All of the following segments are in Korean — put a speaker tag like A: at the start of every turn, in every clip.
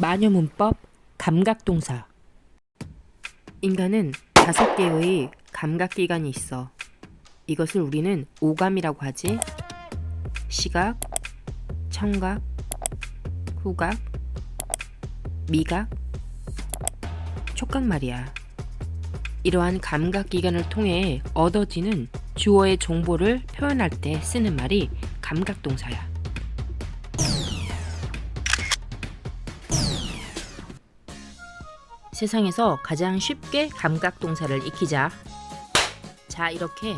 A: 마녀 문법 감각동사 인간은 다섯 개의 감각기관이 있어. 이것을 우리는 오감이라고 하지. 시각, 청각, 후각, 미각, 촉각 말이야. 이러한 감각기관을 통해 얻어지는 주어의 정보를 표현할 때 쓰는 말이 감각동사야. 세상에서 가장 쉽게 감각동사를 익히자. 자, 이렇게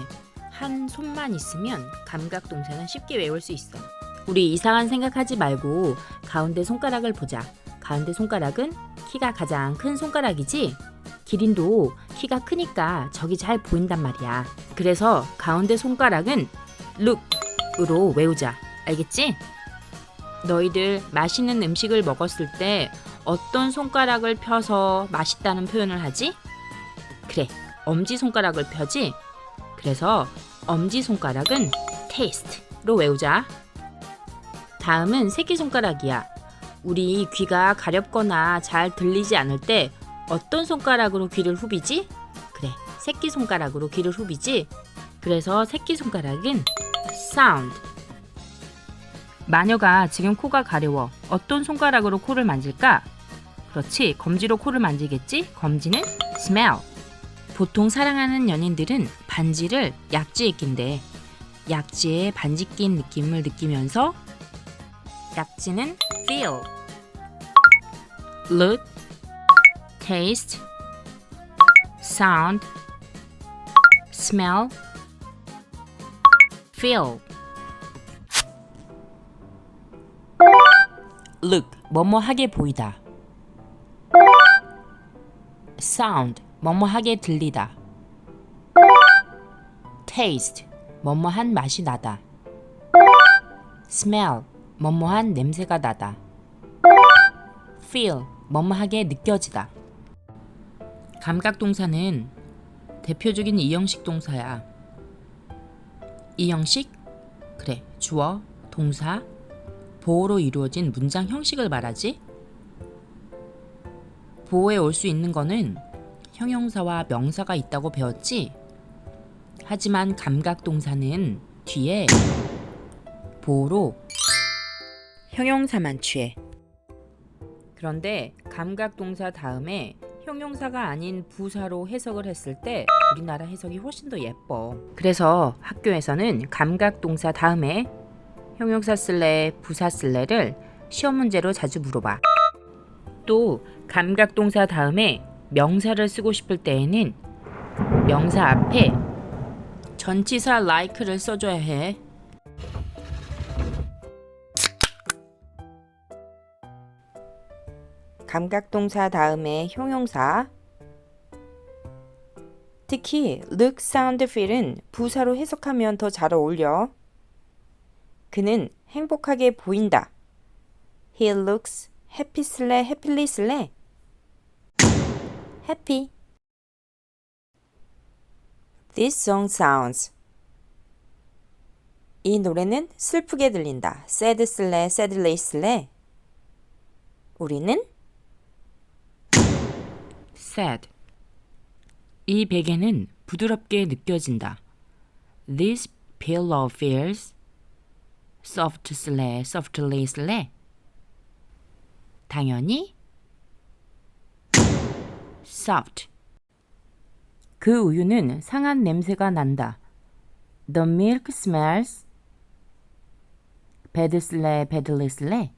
A: 한 손만 있으면 감각동사는 쉽게 외울 수 있어. 우리 이상한 생각하지 말고 가운데 손가락을 보자. 가운데 손가락은 키가 가장 큰 손가락이지? 기린도 키가 크니까 저기 잘 보인단 말이야. 그래서 가운데 손가락은 look으로 외우자. 알겠지? 너희들 맛있는 음식을 먹었을 때 어떤 손가락을 펴서 맛있다는 표현을 하지? 그래, 엄지 손가락을 펴지? 그래서 엄지 손가락은 taste로 외우자. 다음은 새끼 손가락이야. 우리 귀가 가렵거나 잘 들리지 않을 때 어떤 손가락으로 귀를 후비지? 그래, 새끼 손가락으로 귀를 후비지? 그래서 새끼 손가락은 sound. 마녀가 지금 코가 가려워. 어떤 손가락으로 코를 만질까? 그렇지, 검지로 코를 만지겠지? 검지는 smell. 보통 사랑하는 연인들은 반지를 약지에 낀대. 약지에 반지 낀 느낌을 느끼면서 약지는 feel. look, taste, sound, smell, feel. look, 뭐뭐하게 보이다. Sound, 뭐뭐하게 들리다. taste, 뭐뭐한 맛이 나다. smell, 뭐뭐한 냄새가 나다. feel, 뭐뭐하게 느껴지다. 감각 동사는 대표적인 이형식 동사야. 이형식? 그래, 주어, 동사, 보호로 이루어진 문장 형식을 말하지. 보호에 올 수 있는 거는 형용사와 명사가 있다고 배웠지. 하지만 감각동사는 뒤에 보호로 형용사만 취해. 그런데 감각동사 다음에 형용사가 아닌 부사로 해석을 했을 때 우리나라 해석이 훨씬 더 예뻐. 그래서 학교에서는 감각동사 다음에 형용사 쓸래, 부사 쓸래를 시험 문제로 자주 물어봐. 또 감각동사 다음에 명사를 쓰고 싶을 때에는 명사 앞에 전치사 like를 써줘야 해. 감각동사 다음에 형용사. 특히 look, sound, feel은 부사로 해석하면 더 잘 어울려. 그는 행복하게 보인다. He looks happily 슬래 happy. This song sounds. 이 노래는 슬프게 들린다. sadly 슬래 우리는 sad. 이 베개는 부드럽게 느껴진다. This pillow feels soft 슬래 softly 슬래 당연히 soft. 그 우유는 상한 냄새가 난다. The milk smells badly 슬래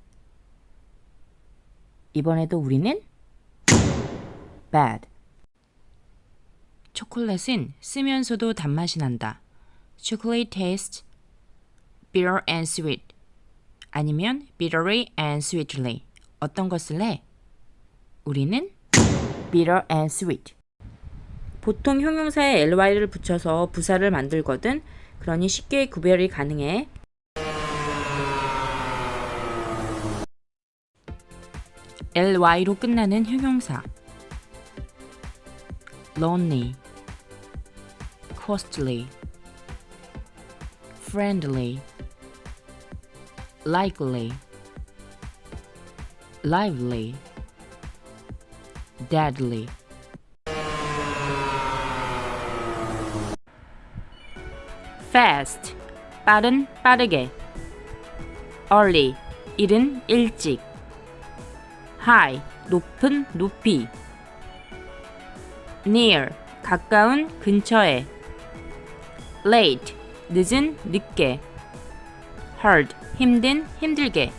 A: 이번에도 우리는 bad. 초콜릿은 쓰면서도 단맛이 난다. Chocolate tastes bitter and sweet. 아니면 bitterly and sweetly. 어떤 거 쓸래? 우리는 bitter and sweet. 보통 형용사에 ly를 붙여서 부사를 만들거든. 그러니 쉽게 구별이 가능해. ly로 끝나는 형용사. lonely, costly, friendly, likely, lively, deadly. fast 빠른 빠르게 early 이른 일찍 high 높은 높이 near 가까운 근처에 late 늦은 늦게 hard 힘든 힘들게